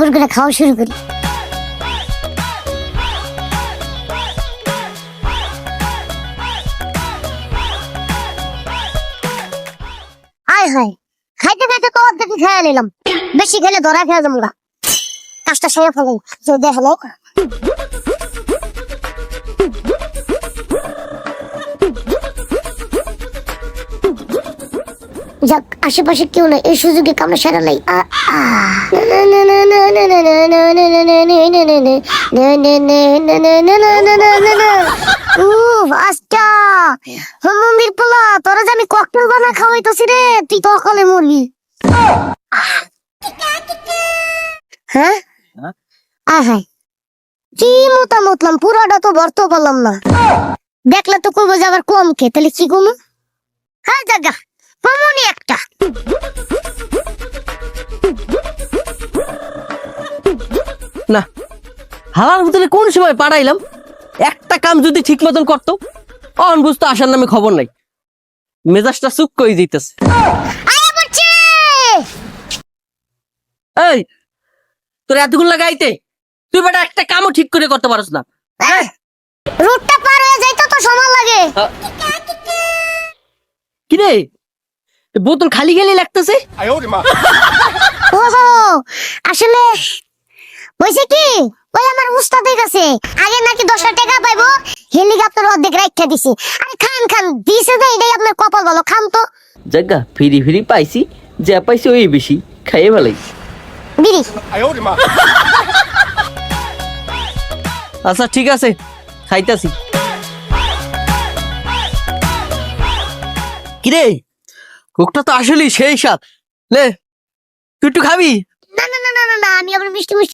করে করে খাওয়া শুরু করি আয় হায় খাইতে খাইতে তো অর্ধেক খেয়ে নিলাম বেশি খেলে ধরা খেয়ে যাব গা কাজটা সেরে ফেলো যদি হলো যাক, আশেপাশে কেউ নেই, এই সুযোগে কামড়ে সেরা নাই। আচ্ছা। ককটেল বানা খাওয়াইতেছি রে হ্যাঁ? কি তো ভরতে পারলাম না। দেখলে তো কইবো যে আবার কম খেয়ে তাহলে কি কমু হ্যাঁ জাগা কমনি একটা। না হালার কোন সময় পাঠাইলাম? একটা কাম যদি ঠিক মতন করতো অন বুঝতো আসার নামে খবর নাই। মেজাজটা চুপ করে দিতেছে। এই তোর এতগুলো লাগাইতে তুই বেটা একটা কামও ঠিক করে করতে পারস না। রুটটা পার হয়ে যাইতে তো সময় লাগে। কি রে বোতল খালি খালি লাগতেছে? আসলে বলছে কি? ওই আমার উস্তাদের কাছে। আগে নাকি দশ টাকা পাইবো হেলিকপ্টার অর্ধেক রাখতে দিছি। আরে খান খান দিছে না এটাই আপনার কপাল বলো খান তো। জাগা ফিরি ফিরি পাইছি যা পাইছি ওই বেশি খাইয়ে ভালোই। বিড়ি। আচ্ছা ঠিক আছে খাইতাছি। কিরে? কোকটা তো আসলেই সেই স্বাদ। লে, তুই একটু খাবি? না না না না না, আমি আবার মিষ্টি মিষ্টি